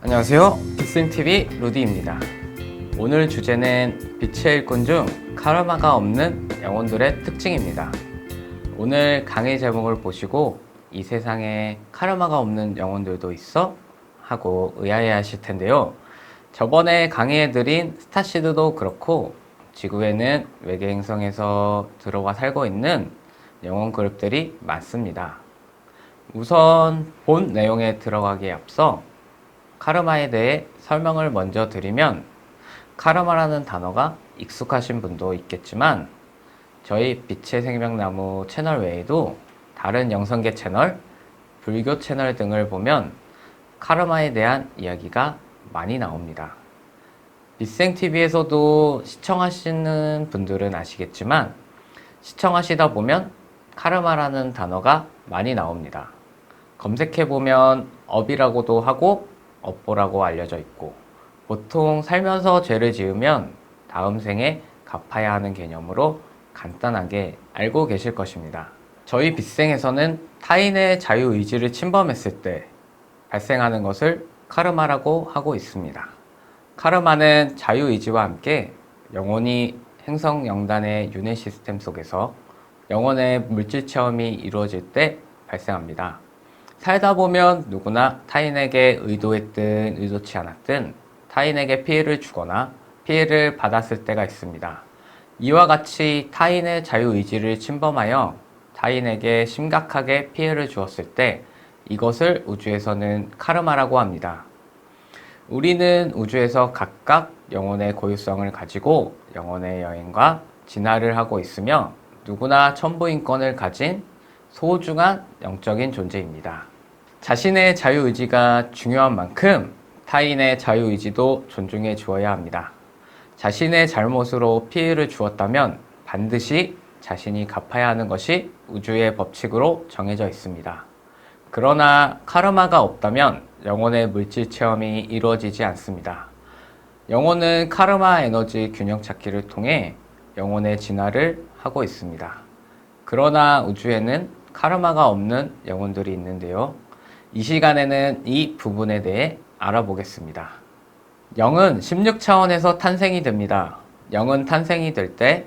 안녕하세요. 비슨TV 루디입니다. 오늘 주제는 빛의 일꾼 중 카르마가 없는 영혼들의 특징입니다. 오늘 강의 제목을 보시고 이 세상에 카르마가 없는 영혼들도 있어? 하고 의아해 하실 텐데요. 저번에 강의해드린 스타시드도 그렇고 지구에는 외계 행성에서 들어와 살고 있는 영혼 그룹들이 많습니다. 우선 본 내용에 들어가기에 앞서 카르마에 대해 설명을 먼저 드리면 카르마라는 단어가 익숙하신 분도 있겠지만 저희 빛의 생명나무 채널 외에도 다른 영성계 채널, 불교 채널 등을 보면 카르마에 대한 이야기가 많이 나옵니다. 빛생TV에서도 시청하시는 분들은 아시겠지만 시청하시다 보면 카르마라는 단어가 많이 나옵니다. 검색해보면 업이라고도 하고 업보라고 알려져 있고 보통 살면서 죄를 지으면 다음 생에 갚아야 하는 개념으로 간단하게 알고 계실 것입니다. 저희 빗생에서는 타인의 자유의지를 침범했을 때 발생하는 것을 카르마라고 하고 있습니다. 카르마는 자유의지와 함께 영혼이 행성 영단의 윤회 시스템 속에서 영혼의 물질 체험이 이루어질 때 발생합니다. 살다 보면 누구나 타인에게 의도했든 의도치 않았든 타인에게 피해를 주거나 피해를 받았을 때가 있습니다. 이와 같이 타인의 자유의지를 침범하여 타인에게 심각하게 피해를 주었을 때 이것을 우주에서는 카르마라고 합니다. 우리는 우주에서 각각 영혼의 고유성을 가지고 영혼의 여행과 진화를 하고 있으며 누구나 천부인권을 가진 소중한 영적인 존재입니다. 자신의 자유의지가 중요한 만큼 타인의 자유의지도 존중해 주어야 합니다. 자신의 잘못으로 피해를 주었다면 반드시 자신이 갚아야 하는 것이 우주의 법칙으로 정해져 있습니다. 그러나 카르마가 없다면 영혼의 물질 체험이 이루어지지 않습니다. 영혼은 카르마 에너지 균형 찾기를 통해 영혼의 진화를 하고 있습니다. 그러나 우주에는 카르마가 없는 영혼들이 있는데요. 이 시간에는 이 부분에 대해 알아보겠습니다. 영은 16차원에서 탄생이 됩니다. 영은 탄생이 될 때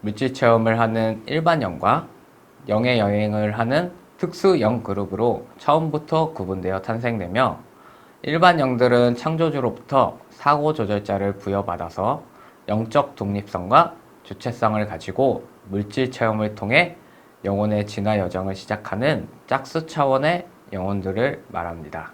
물질 체험을 하는 일반 영과 영의 여행을 하는 특수 영 그룹으로 처음부터 구분되어 탄생되며 일반 영들은 창조주로부터 사고 조절자를 부여받아서 영적 독립성과 주체성을 가지고 물질 체험을 통해 영혼의 진화 여정을 시작하는 짝수 차원의 영혼들을 말합니다.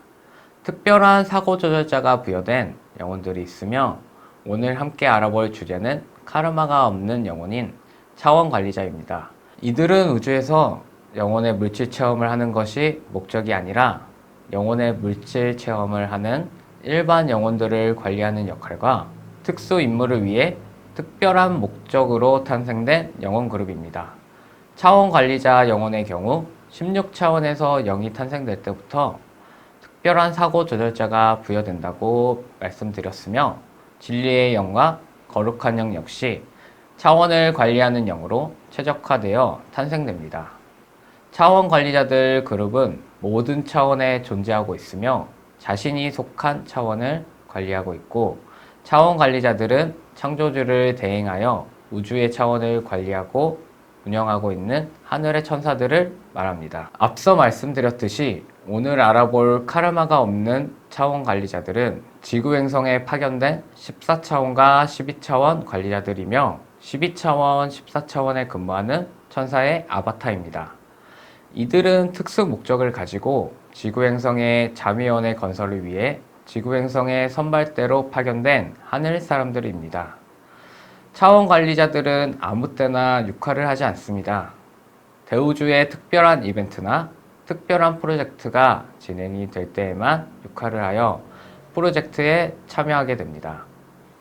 특별한 사고 조절자가 부여된 영혼들이 있으며 오늘 함께 알아볼 주제는 카르마가 없는 영혼인 차원 관리자입니다. 이들은 우주에서 영혼의 물질 체험을 하는 것이 목적이 아니라 영혼의 물질 체험을 하는 일반 영혼들을 관리하는 역할과 특수 임무를 위해 특별한 목적으로 탄생된 영혼 그룹입니다. 차원 관리자 영혼의 경우 16차원에서 영이 탄생될 때부터 특별한 사고 조절자가 부여된다고 말씀드렸으며 진리의 영과 거룩한 영 역시 차원을 관리하는 영으로 최적화되어 탄생됩니다. 차원 관리자들 그룹은 모든 차원에 존재하고 있으며 자신이 속한 차원을 관리하고 있고 차원 관리자들은 창조주를 대행하여 우주의 차원을 관리하고 운영하고 있는 하늘의 천사들을 말합니다. 앞서 말씀드렸듯이 오늘 알아볼 카르마가 없는 차원 관리자들은 지구 행성에 파견된 14차원과 12차원 관리자들이며 12차원, 14차원에 근무하는 천사의 아바타입니다. 이들은 특수 목적을 가지고 지구 행성의 자미원의 건설을 위해 지구 행성의 선발대로 파견된 하늘 사람들입니다. 차원 관리자들은 아무 때나 육화를 하지 않습니다. 대우주의 특별한 이벤트나 특별한 프로젝트가 진행이 될 때에만 육화를 하여 프로젝트에 참여하게 됩니다.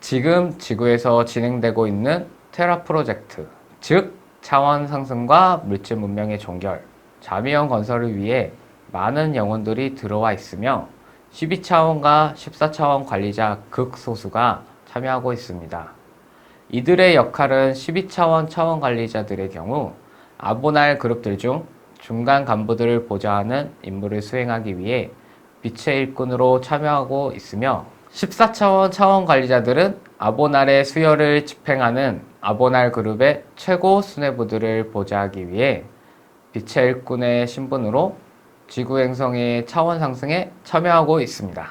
지금 지구에서 진행되고 있는 테라 프로젝트, 즉 차원 상승과 물질 문명의 종결, 자미형 건설을 위해 많은 영혼들이 들어와 있으며 12차원과 14차원 관리자 극소수가 참여하고 있습니다. 이들의 역할은 12차원 차원 관리자들의 경우 아보날 그룹들 중 중간 간부들을 보좌하는 임무를 수행하기 위해 빛의 일꾼으로 참여하고 있으며 14차원 차원 관리자들은 아보날의 수혈을 집행하는 아보날 그룹의 최고 수뇌부들을 보좌하기 위해 빛의 일꾼의 신분으로 지구 행성의 차원 상승에 참여하고 있습니다.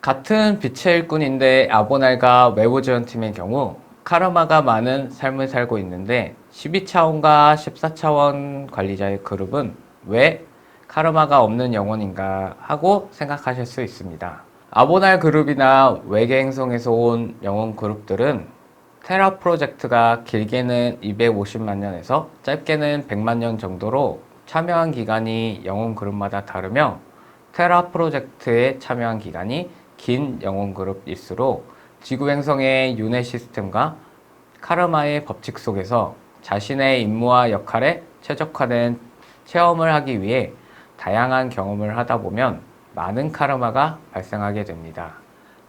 같은 빛의 일꾼인데 아보날과 외부 지원팀의 경우 카르마가 많은 삶을 살고 있는데 12차원과 14차원 관리자의 그룹은 왜 카르마가 없는 영혼인가 하고 생각하실 수 있습니다. 아보날 그룹이나 외계 행성에서 온 영혼 그룹들은 테라 프로젝트가 길게는 250만 년에서 짧게는 100만 년 정도로 참여한 기간이 영혼 그룹마다 다르며 테라 프로젝트에 참여한 기간이 긴 영혼 그룹일수록 지구 행성의 윤회 시스템과 카르마의 법칙 속에서 자신의 임무와 역할에 최적화된 체험을 하기 위해 다양한 경험을 하다 보면 많은 카르마가 발생하게 됩니다.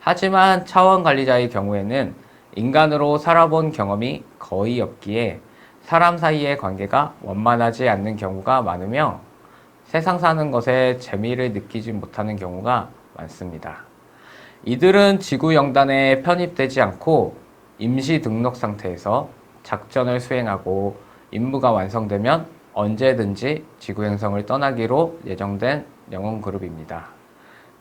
하지만 차원 관리자의 경우에는 인간으로 살아본 경험이 거의 없기에 사람 사이의 관계가 원만하지 않는 경우가 많으며 세상 사는 것에 재미를 느끼지 못하는 경우가 많습니다. 이들은 지구 영단에 편입되지 않고 임시 등록 상태에서 작전을 수행하고 임무가 완성되면 언제든지 지구 행성을 떠나기로 예정된 영혼 그룹입니다.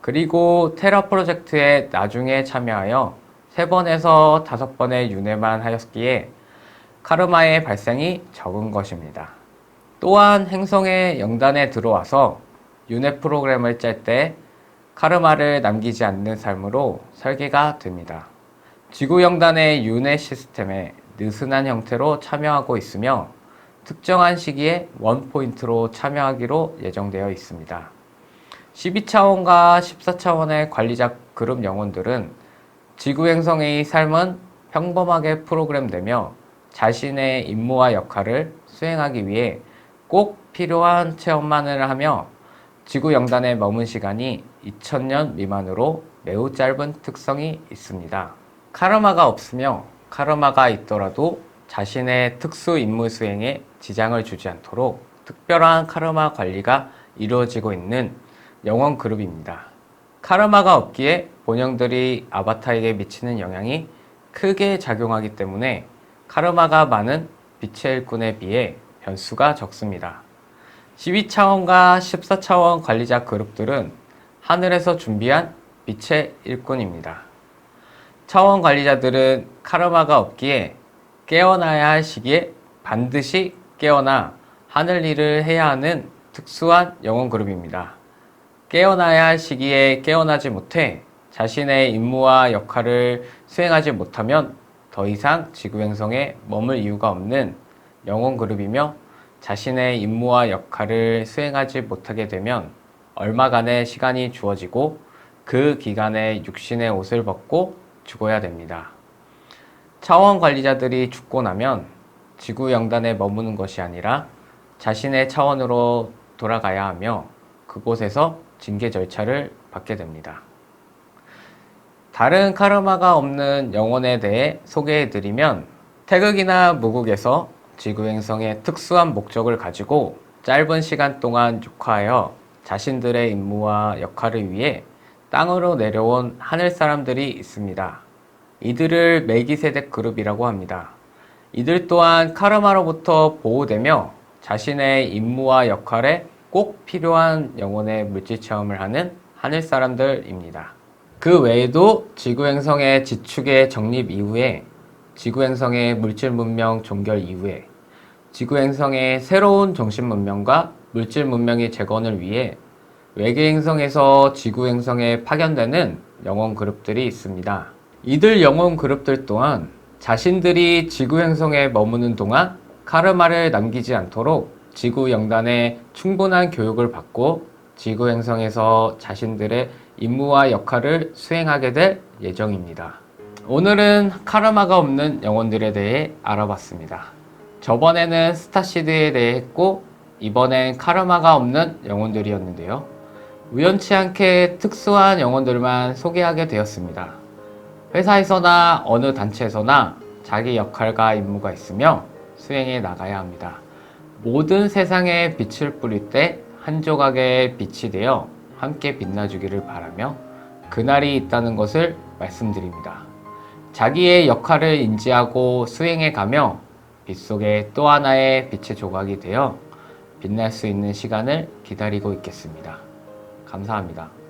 그리고 테라 프로젝트에 나중에 참여하여 세 번에서 다섯 번의 윤회만 하였기에 카르마의 발생이 적은 것입니다. 또한 행성의 영단에 들어와서 윤회 프로그램을 짤 때 카르마를 남기지 않는 삶으로 설계가 됩니다. 지구 영단의 윤회 시스템에 느슨한 형태로 참여하고 있으며 특정한 시기에 원포인트로 참여하기로 예정되어 있습니다. 12차원과 14차원의 관리자 그룹 영혼들은 지구 행성의 삶은 평범하게 프로그램되며 자신의 임무와 역할을 수행하기 위해 꼭 필요한 체험만을 하며 지구 영단에 머문 시간이 2000년 미만으로 매우 짧은 특성이 있습니다. 카르마가 없으며 카르마가 있더라도 자신의 특수 임무 수행에 지장을 주지 않도록 특별한 카르마 관리가 이루어지고 있는 영원 그룹입니다. 카르마가 없기에 본영들이 아바타에게 미치는 영향이 크게 작용하기 때문에 카르마가 많은 빛의 일꾼에 비해 변수가 적습니다. 12차원과 14차원 관리자 그룹들은 하늘에서 준비한 빛의 일꾼입니다. 차원 관리자들은 카르마가 없기에 깨어나야 할 시기에 반드시 깨어나 하늘 일을 해야 하는 특수한 영혼 그룹입니다. 깨어나야 할 시기에 깨어나지 못해 자신의 임무와 역할을 수행하지 못하면 더 이상 지구 행성에 머물 이유가 없는 영혼 그룹이며 자신의 임무와 역할을 수행하지 못하게 되면 얼마간의 시간이 주어지고 그 기간에 육신의 옷을 벗고 죽어야 됩니다. 차원 관리자들이 죽고 나면 지구 영단에 머무는 것이 아니라 자신의 차원으로 돌아가야 하며 그곳에서 징계 절차를 받게 됩니다. 다른 카르마가 없는 영혼에 대해 소개해 드리면 태극이나 무국에서 지구 행성의 특수한 목적을 가지고 짧은 시간 동안 육화하여 자신들의 임무와 역할을 위해 땅으로 내려온 하늘 사람들이 있습니다. 이들을 메기세덱 그룹이라고 합니다. 이들 또한 카르마로부터 보호되며 자신의 임무와 역할에 꼭 필요한 영혼의 물질 체험을 하는 하늘 사람들입니다. 그 외에도 지구 행성의 지축의 정립 이후에 지구 행성의 물질 문명 종결 이후에 지구 행성의 새로운 정신 문명과 물질 문명의 재건을 위해 외계 행성에서 지구 행성에 파견되는 영혼 그룹들이 있습니다. 이들 영혼 그룹들 또한 자신들이 지구 행성에 머무는 동안 카르마를 남기지 않도록 지구 영단에 충분한 교육을 받고 지구 행성에서 자신들의 임무와 역할을 수행하게 될 예정입니다. 오늘은 카르마가 없는 영혼들에 대해 알아봤습니다. 저번에는 스타시드에 대해 했고 이번엔 카르마가 없는 영혼들이었는데요. 우연치 않게 특수한 영혼들만 소개하게 되었습니다. 회사에서나 어느 단체에서나 자기 역할과 임무가 있으며 수행해 나가야 합니다. 모든 세상에 빛을 뿌릴 때 한 조각의 빛이 되어 함께 빛나주기를 바라며 그날이 있다는 것을 말씀드립니다. 자기의 역할을 인지하고 수행해 가며 빛 속에 또 하나의 빛의 조각이 되어 빛날 수 있는 시간을 기다리고 있겠습니다. 감사합니다.